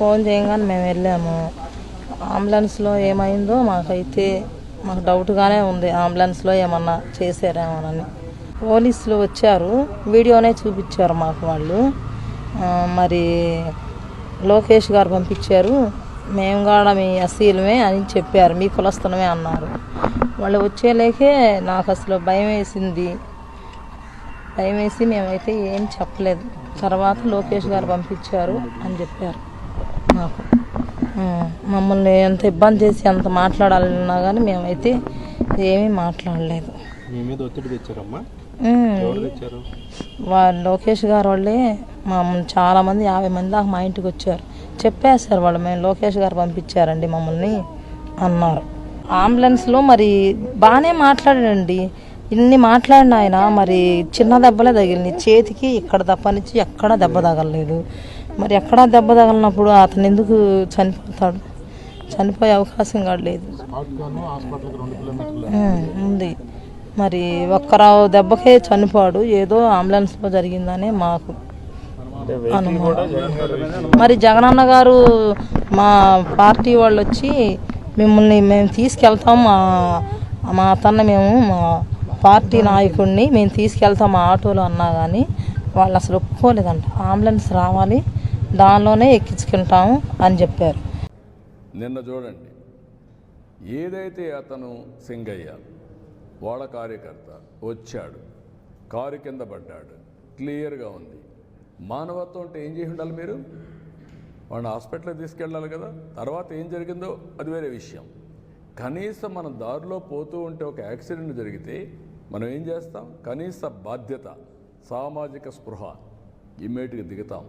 Phone చేయగానే మేము వెళ్ళాము. అంబులెన్స్లో ఏమైందో మాకైతే మాకు డౌట్గానే ఉంది. అంబులెన్స్లో ఏమన్నా చేశారేమోనని. పోలీసులు వచ్చారు. వీడియోనే చూపించారు మాకు వాళ్ళు. మరి లోకేష్ గారు పంపించారు. మేము కూడా మీ అసీలమే అని చెప్పారు. మీ కులస్థలమే అన్నారు. వాళ్ళు వచ్చేలేకే నాకు అసలు భయం వేసింది. భయం వేసి మేమైతే ఏం చెప్పలేదు. తర్వాత లోకేష్ గారు పంపించారు అని చెప్పారు. మాకు. మమ్మల్ని ఎంత ఇబ్బంది చేసి ఎంత మాట్లాడాలన్నా కానీ మేమైతే ఏమీ మాట్లాడలేదు. వాళ్ళు లోకేష్ గారు వాళ్ళే మా చాలా మంది యాభై మంది దాకా మా ఇంటికి వచ్చారు. చెప్పేశారు వాళ్ళు మేము లోకేష్ గారు పంపించారండి మమ్మల్ని అన్నారు. అంబులెన్స్లో మరి బాగానే మాట్లాడాడండి ఇన్ని మాట్లాడిన ఆయన మరి చిన్న దెబ్బలే తగిలినాయి. చేతికి ఇక్కడ తప్పనిచ్చి ఎక్కడా దెబ్బ తగలలేదు. మరి ఎక్కడా దెబ్బ తగలినప్పుడు అతను ఎందుకు చనిపోతాడు? చనిపోయే అవకాశం కూడా లేదు. ఉంది. మరి ఒక్కరావు దెబ్బకే చనిపోడు. ఏదో అంబులెన్స్లో జరిగిందనే మాకు అనుమానం. మరి జగనన్న గారు మా పార్టీ వాళ్ళు వచ్చి మిమ్మల్ని మేము తీసుకెళ్తాం. మా మా అతన్ని మేము మా పార్టీ నాయకుడిని మేము తీసుకెళ్తాం మా ఆటోలో అన్నా కానీ వాళ్ళు అసలు ఒప్పుకోలేదంట. అంబులెన్స్ రావాలి. దానిలోనే ఎక్కించుకుంటాము అని చెప్పారు. నిన్న చూడండి. ఏదైతే అతను సింగయ్య వాళ్ళ కార్యకర్త వచ్చాడు కారు కింద పడ్డాడు క్లియర్గా ఉంది. మానవత్వం అంటే ఏం చేసి ఉండాలి మీరు? వాడిని హాస్పిటల్కి తీసుకెళ్ళాలి కదా. తర్వాత ఏం జరిగిందో అది వేరే విషయం. కనీసం మనం దారిలో పోతూ ఉంటే ఒక యాక్సిడెంట్ జరిగితే మనం ఏం చేస్తాం? కనీస బాధ్యత సామాజిక స్పృహ ఇమ్మీడియట్గా దిగుతాం.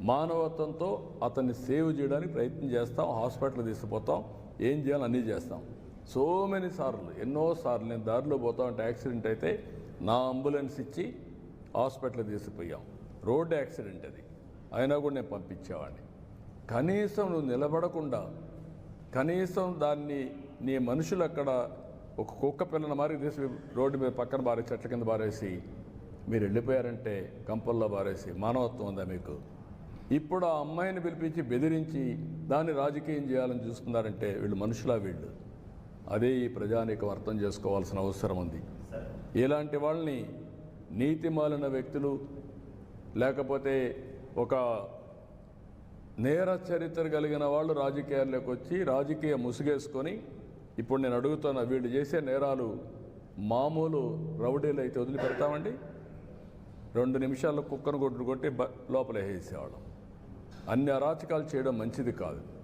మానవత్వంతో అతన్ని సేవ్ చేయడానికి ప్రయత్నం చేస్తాం హాస్పిటల్ తీసుకుపోతాం ఏం చేయాలో అన్నీ చేస్తాం. సో మెనీ సార్లు ఎన్నో సార్లు నేను దారిలో పోతా ఉంటే యాక్సిడెంట్ అయితే నా అంబులెన్స్ ఇచ్చి హాస్పిటల్ తీసుకుపోయాం. రోడ్డు యాక్సిడెంట్ అది. అయినా కూడా నేను పంపించేవాడిని. కనీసం నువ్వు నిలబడకుండా కనీసం దాన్ని నీ మనుషులు అక్కడ ఒక కుక్క పిల్లని మారి తీసి రోడ్డు మీద పక్కన బారేసి చెట్ల కింద బారేసి మీరు వెళ్ళిపోయారంటే కంపల్లో బారేసి మానవత్వం ఉందా మీకు? ఇప్పుడు ఆ అమ్మాయిని పిలిపించి బెదిరించి దాన్ని రాజకీయం చేయాలని చూస్తున్నారంటే వీళ్ళు మనుషులా వీళ్ళు? అదే ఈ ప్రజానీకం అర్థం చేసుకోవాల్సిన అవసరం ఉంది. ఇలాంటి వాళ్ళని నీతి మాలిన వ్యక్తులు లేకపోతే ఒక నేర చరిత్ర కలిగిన వాళ్ళు రాజకీయాల్లోకి వచ్చి రాజకీయ ముసుగేసుకొని ఇప్పుడు నేను అడుగుతున్న వీళ్ళు చేసే నేరాలు మామూలు రౌడీలు అయితే వదిలిపెడతామండి? రెండు నిమిషాల్లో కుక్కను కొట్టుకొట్టి బ లోపల వేసేవాళ్ళం అన్ని అరాచకాలు చేయడం మంచిది కాదు.